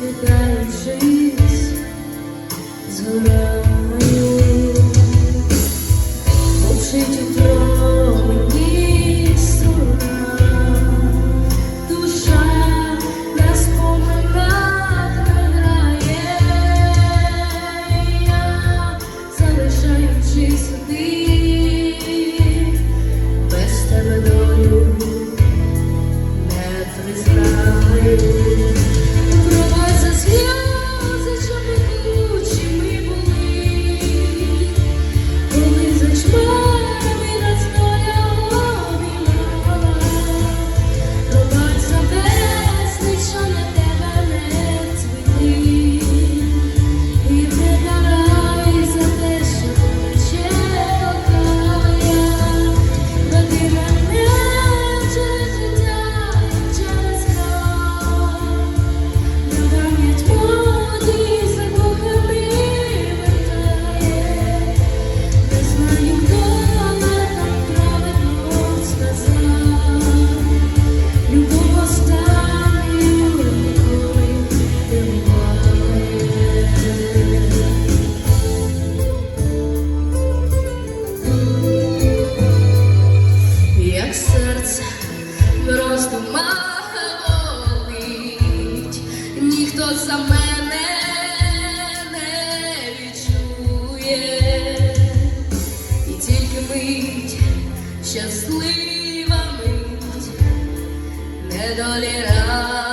goodbye in trees. So long. серце роздума болить, ніхто за мене не відчує, і тільки мить щаслива мить недоліра.